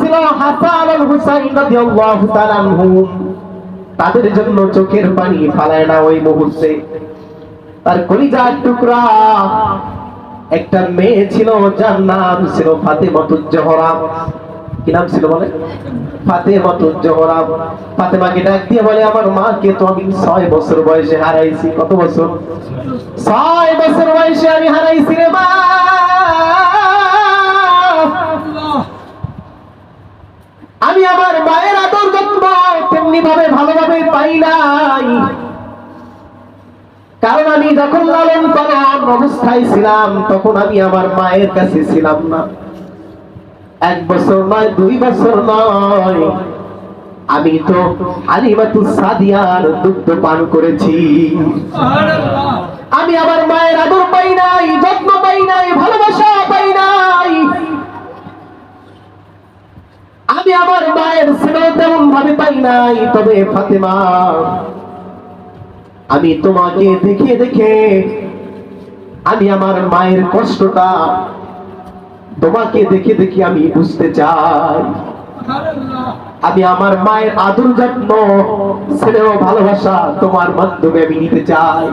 ছিল হাসান আর হুসাইন রাদিয়াল্লাহু তাআলা আনহুম তাদের জন্য চোখের পানি ফালায় না ওই মুহূর্তে। তার কলিজার টুকরা। একটা মেয়ে ছিল, যার নাম ছিল ফাতেমাতুজ জোহরা কি নাম ছিল বলে? ফাতেমাতুজ জোহরা ফাতেমাকে ডাক দিয়ে বলে, আমার মাকে তো আমি ছয় বছর বয়সে হারাইছি। কত বছর? ছয় বছর বয়সে আমি ভালোভাবে পাই নাই। কারণ আমি যখন লালন পালন অবস্থায় ছিলাম, তখন আমি আমার মায়ের কাছে ছিলাম না। এক বছর নয়, দুই বছর নয়, আমি তো হালিমাতু সাদিয়ার দুগ্ধ পান করেছি। আমি আমার মায়ের আদর পাই নাই, যত্ন পাই নাই, ভালোবাসা পাই নাই। আমি আমার মায়ের স্নেহ ভাবে পাই নাই, তবে ফাতেমা, আমি তোমাকে দেখে দেখে আমি আমার মায়ের কষ্টটা তোমাকে দেখে দেখে আমি বুঝতে চাই। আমি আমার মায়ের আদর যত্ন স্নেহ ভালোবাসা তোমার মাধ্যমে আমি নিতে চাই।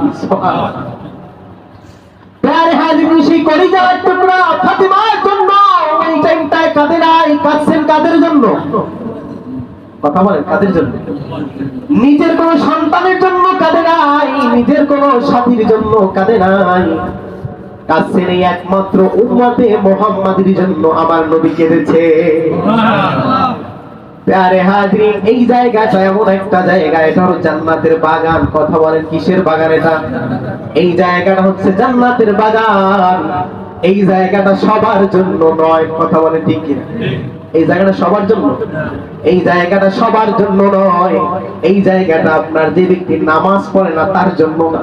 ফাতেমার জন্য, এই টাইমটায় কাঁদছেন কাদের জন্য? কথা বলেন, কাদের জন্য? নিজের সন্তানের জন্য কাঁদে নাই, নিজের সাথীর জন্য কাঁদে নাই। একমাত্র উম্মতে মোহাম্মদের জন্য আমার নবী কেঁদেছে। প্যারে এই জায়গাটা এমন একটা জায়গা, এটা হলো জান্নাতের বাগান। কথা বলেন, কিসের বাগান এটা? এই জায়গাটা হচ্ছে জান্নাতের বাগান। এই জায়গাটা সবার জন্য নয়, কথা বলেন ঠিক কিনা? এই জায়গাটা সবার জন্য? এই জায়গাটা সবার জন্য নয়, এই জায়গাটা আপনার যে ব্যক্তি নামাজ পড়ে না, তার জন্য না।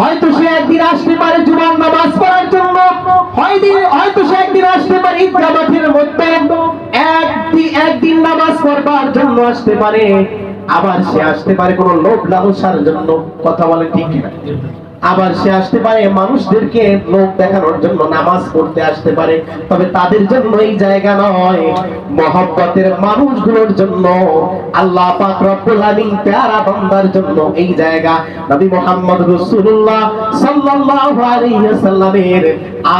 হয়তো সে একদিন আসতে পারে জুমার নামাজ পড়ার জন্য হয়তো সে একদিন আসতে পারে মাঠের মধ্যে একদিন একদিন নামাজ পড়বার জন্য আসতে পারে, আবার সে আসতে পারে কোনো লোভ লালসার জন্য, কথা বলে ঠিক কিনা? আবার সে আসতে পারে, মানুষদেরকে লোক দেখানোর জন্য, নামাজ পড়তে আসতে পারে। তবে তাদের জন্য এই জায়গা নয়, মহব্বতের মানুষগুলোর জন্য। আল্লাহ পাক রব্বুল আলামিন প্যারা বান্দার জন্য এই জায়গা। নবী মুহাম্মদ রাসূলুল্লাহ সাল্লাল্লাহু আলাইহি ওয়াসাল্লামের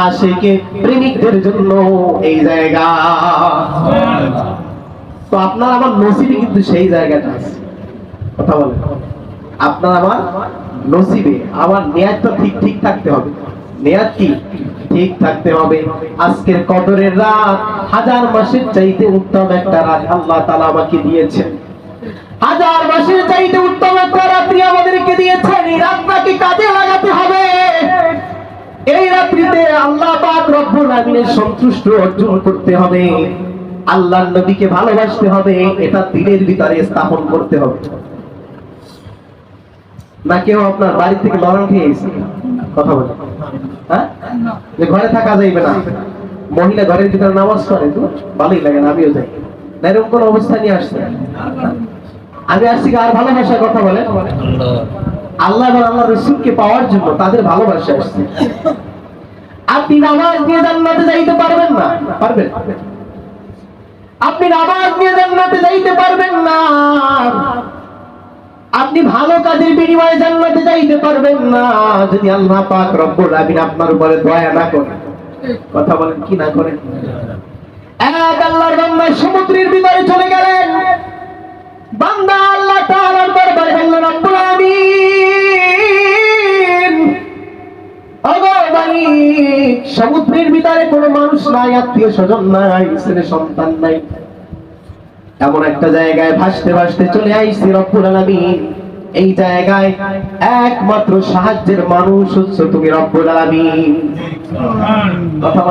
আশিকে প্রেমিকদের জন্য এই জায়গা। তো আপনার আমার নসিবে কিন্তু সেই জায়গাটা আছে। কথা বলেন। আপনার আমার নসিবে আমার নেয়াতটা ঠিক ঠিক থাকতে হবে। নেয়াত কি? ঠিক থাকতে হবে। আজকের কদরের রাত হাজার মাসের চাইতে উত্তম একটা রাত আল্লাহ তাআলা আমাকে দিয়েছেন। হাজার মাসের চাইতে উত্তম একটা রাত্রি আমাদেরকে দিয়েছেন। এই রাতটাকে কাজে লাগাতে হবে। এই রাত্রিতে আল্লাহ পাক রব্বুল আমিনের সন্তুষ্ট অর্জন করতে হবে। আল্লাহর নবীকে ভালোবাসতে হবে। এটা দিনের ভিতরে স্থাপন করতে হবে। না, কেউ আপনার বাড়ি থেকে লড়ান খেয়ে এসে কথা বলে। হ্যাঁ? যে ঘরে থাকা যাইবে না। মহিলা ঘরের ভিতরে নামাজ পড়ে তো, ভালোই লাগে না, আমিও যাই। না, এরকম কোন অবস্থা নিয়ে আসছে? আমি আসছি আর ভালোবাসার কথা বলে? আল্লাহ এবং আল্লাহ রসুলকে পাওয়ার জন্য তাদের ভালোবাসা আসছে। আপনি নামাজ নিয়ে জান্নাতে যাইতে পারবেন না। পারবেন? আপনি নামাজ নিয়ে জান্নাতে যাইতে পারবেন না। আপনি ভালো কাজের বিনিময়ে জান্নাতে যাইতে পারবেন না। যদি আল্লাহ পাক রব্বুল আলামিন আপনার উপরে দয়া না করে। কথা বলেন, কি না করেন? এক আল্লাহর বান্দা সমুদ্রের ভিতরে চলে গেলেন। বান্দা আল্লাহ তাআলার দরবারে বলল রব্বুল আলামিন, ওগো মালিক, সমুদ্রের ভিতরে কোনো মানুষ নাই, আত্মীয় স্বজন নাই, ছেলে সন্তান নাই। এমন একটা জায়গায় ভাসতে ভাসতে চলে আইসি রব্বুল আলামিন। এই জায়গায় একমাত্র সাহায্যের মানুষ হচ্ছে তুমি রব্বুল আলামিন। কথা